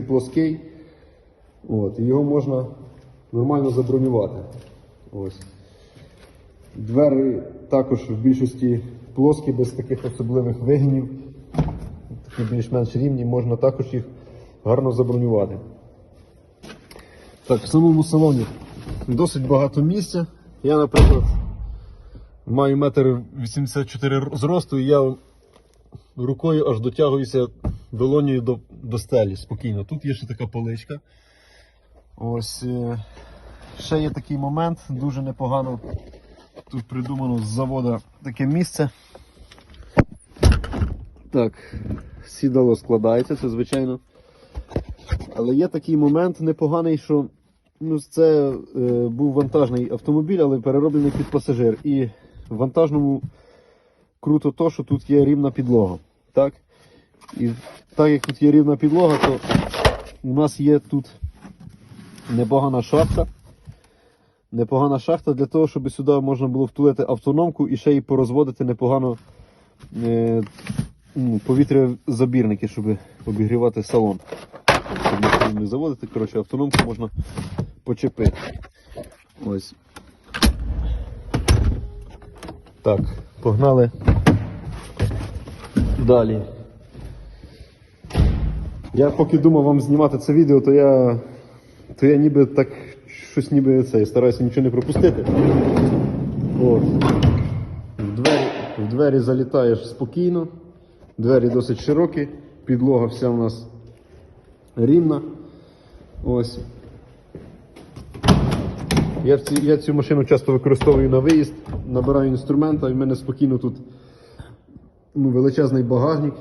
плоский. От, його можна нормально забронювати. Ось. Двері також в більшості плоскі, без таких особливих вигинів. Такі більш-менш рівні, можна також їх гарно забронювати. Так, в самому салоні досить багато місця. Я, наприклад, маю метр 84 зросту і я рукою аж дотягуюся долонію до, до стелі спокійно. Тут є ще така поличка. Ось е, ще є такий момент, дуже непогано. Тут придумано з завода таке місце. Так, сідало складається, це звичайно. Але є такий момент непоганий, що ну, це е, був вантажний автомобіль, але перероблений під пасажир. І в вантажному круто то, що тут є рівна підлога. Так? І так як тут є рівна підлога, то у нас є тут непогана шахта. Непогана шахта для того, щоб сюди можна було втулити автономку і ще й порозводити непогано е, повітрязабірники, щоб обігрівати салон. Щоб не заводити, коротше, автономку можна почепити. Ось. Так, погнали далі. Я поки думав вам знімати це відео, то я, то я ніби так щось ніби це, стараюся нічого не пропустити. От. В двері, в двері залітаєш спокійно, двері досить широкі, підлога вся у нас рівна. Ось. Я, ці, я цю машину часто використовую на виїзд, набираю інструмента, і в мене спокійно тут ну, величезний багажник.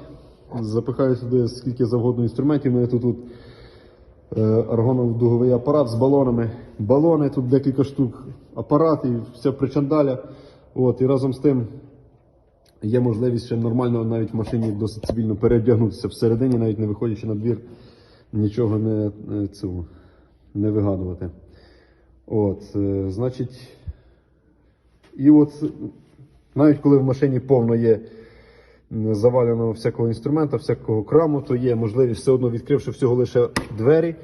Запихаю сюди скільки завгодно інструментів. У мене тут, тут е, аргонов дуговий апарат з балонами. Балони, тут декілька штук, апарат і вся причандаля. От, і разом з тим є можливість ще нормально навіть в машині досить цивільно переодягнутися всередині, навіть не виходячи на двір, нічого не, е, не вигадувати. От, е, значить, і от навіть коли в машині повно є заваленого всякого інструмента, всякого краму, то є можливість все одно відкривши всього лише двері,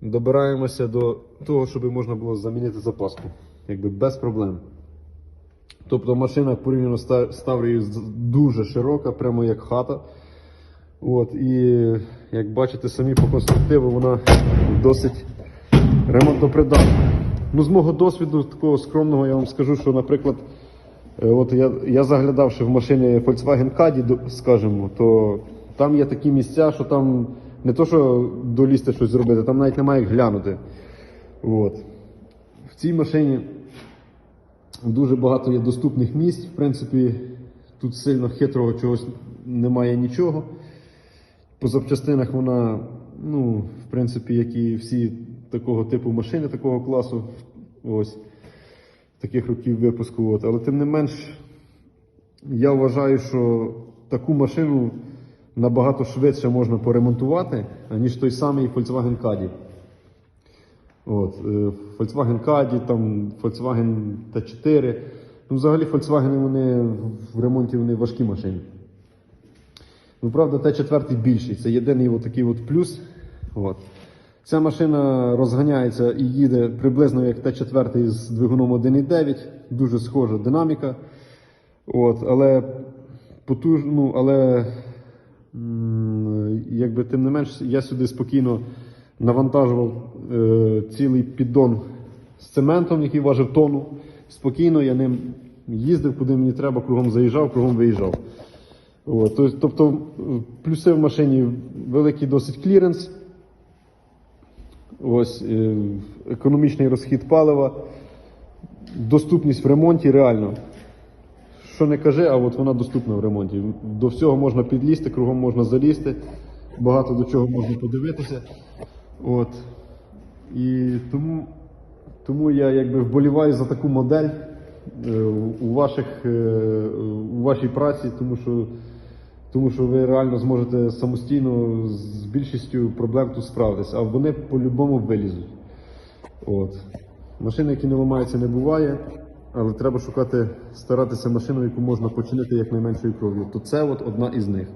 добираємося до того, щоб можна було замінити запаску. Якби без проблем. Тобто машина порівняно з Таврією дуже широка, прямо як хата. От, і як бачите, самі по конструктиву вона досить ремонтопридатна. Ну, з мого досвіду такого скромного я вам скажу, що, наприклад, от я, я заглядавши в машині Volkswagen Caddy, скажімо, то там є такі місця, що там не то, що долізти щось зробити, там навіть немає як глянути. От. В цій машині дуже багато є доступних місць. В принципі, тут сильно хитрого чогось немає нічого. По запчастинах вона, ну, в принципі, як і всі такого типу машини, такого класу, ось таких років випуску. От. Але тим не менш, я вважаю, що таку машину набагато швидше можна поремонтувати, аніж той самий Volkswagen Caddy. От, е, Volkswagen Caddy, там, Volkswagen T4. Ну, взагалі, Volkswagen вони в ремонті вони важкі машини. Ну, правда, Т4 більший. Це єдиний от такий от плюс. От. Ця машина розганяється і їде приблизно як Т4 з двигуном 1.9, дуже схожа динаміка. От, але потуж, ну, але якби тим не менш, я сюди спокійно навантажував е, цілий піддон з цементом, який важив тонну. Спокійно я ним їздив, куди мені треба, кругом заїжджав, кругом виїжджав. От, тобто плюси в машині великий досить кліренс. Ось е, економічний розхід палива, доступність в ремонті реально. Що не кажи, а от вона доступна в ремонті. До всього можна підлізти, кругом можна залізти, багато до чого можна подивитися. От. І тому, тому я якби вболіваю за таку модель е, у, ваших, е, у вашій праці, тому що, тому що ви реально зможете самостійно з більшістю проблем тут справитися, а вони по-любому вилізуть. От. Машини, які не ламаються, не буває, але треба шукати, старатися машину, яку можна починити якнайменшою кров'ю. То це от одна із них.